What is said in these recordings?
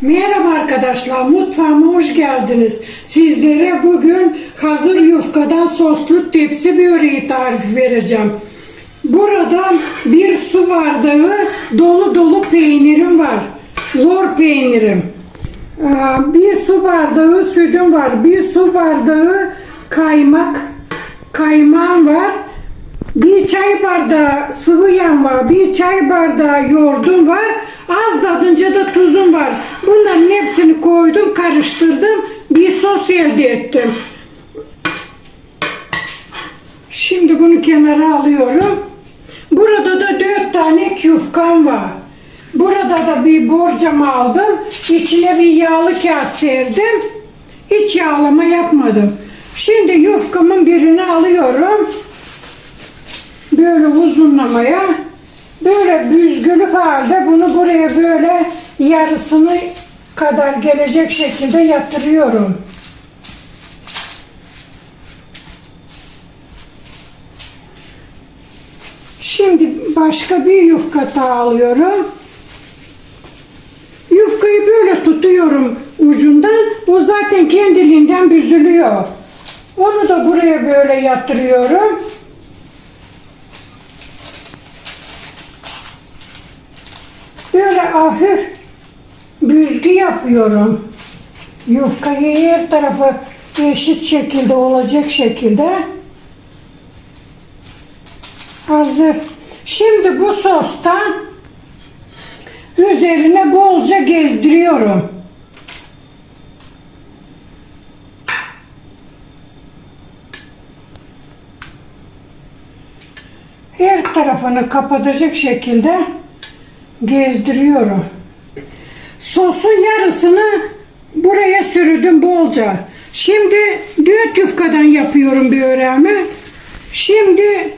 Merhaba arkadaşlar, mutfağıma hoş geldiniz. Sizlere bugün hazır yufkadan soslu tepsi böreği tarifi vereceğim. Burada bir su bardağı dolu dolu peynirim var. Lor peynirim. Ee, Bir su bardağı sütüm var. Bir su bardağı kaymak, kaymağım var. Bir çay bardağı sıvı yağ var. Bir çay bardağı yoğurdum var. Az tadınca da tuzum var. Bunların hepsini koydum, karıştırdım. Bir sos elde ettim. Şimdi bunu kenara alıyorum. Burada da dört tane yufkam var. Burada da bir borcam aldım. İçine bir yağlı kağıt serdim. Hiç yağlama yapmadım. Şimdi yufkamın birini alıyorum böyle uzunlamaya böyle büzgülük halde bunu buraya böyle yarısını kadar gelecek şekilde yatırıyorum. Şimdi başka bir yufka alıyorum. Yufkayı böyle tutuyorum ucundan. O zaten kendiliğinden büzülüyor. Onu da buraya böyle yatırıyorum. Hafif büzgü yapıyorum. Yufkayı her tarafı eşit şekilde olacak şekilde hazır. Şimdi bu sostan üzerine bolca gezdiriyorum. Her tarafını kapatacak şekilde gezdiriyorum. Sosun yarısını buraya sürdüm bolca. Şimdi dört yufkadan yapıyorum böreğimi. Şimdi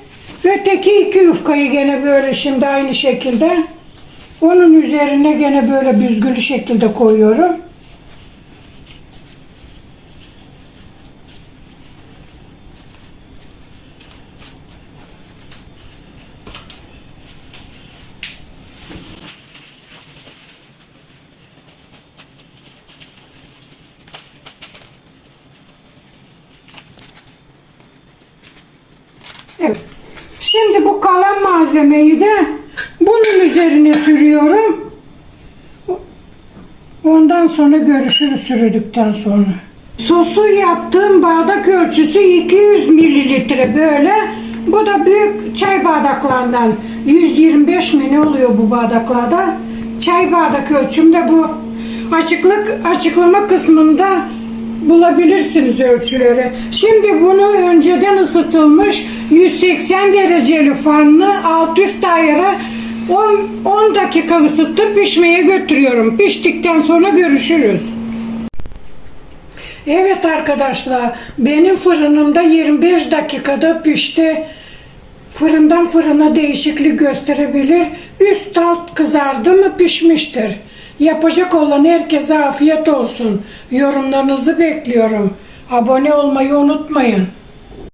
öteki iki yufkayı gene böyle şimdi aynı şekilde onun üzerine gene böyle büzgülü şekilde koyuyorum. Evet. Şimdi bu kalan malzemeyi de bunun üzerine sürüyorum. Ondan sonra görüşürüz sürdükten sonra. Sosu yaptığım bardak ölçüsü 200 mililitre böyle. Bu da büyük çay bardaklarından 125 mi ne oluyor bu bardaklarda? Çay bardak ölçüm de bu. Açıklık açıklama kısmında bulabilirsiniz ölçüleri. Şimdi bunu önceden ısıtılmış 180 dereceli fanlı alt üst ayara 10, 10 dakika ısıtıp pişmeye götürüyorum. Piştikten sonra görüşürüz. Evet arkadaşlar benim fırınımda 25 dakikada pişti. Fırından fırına değişiklik gösterebilir. Üst alt kızardı mı pişmiştir. Yapacak olan herkese afiyet olsun. Yorumlarınızı bekliyorum. Abone olmayı unutmayın.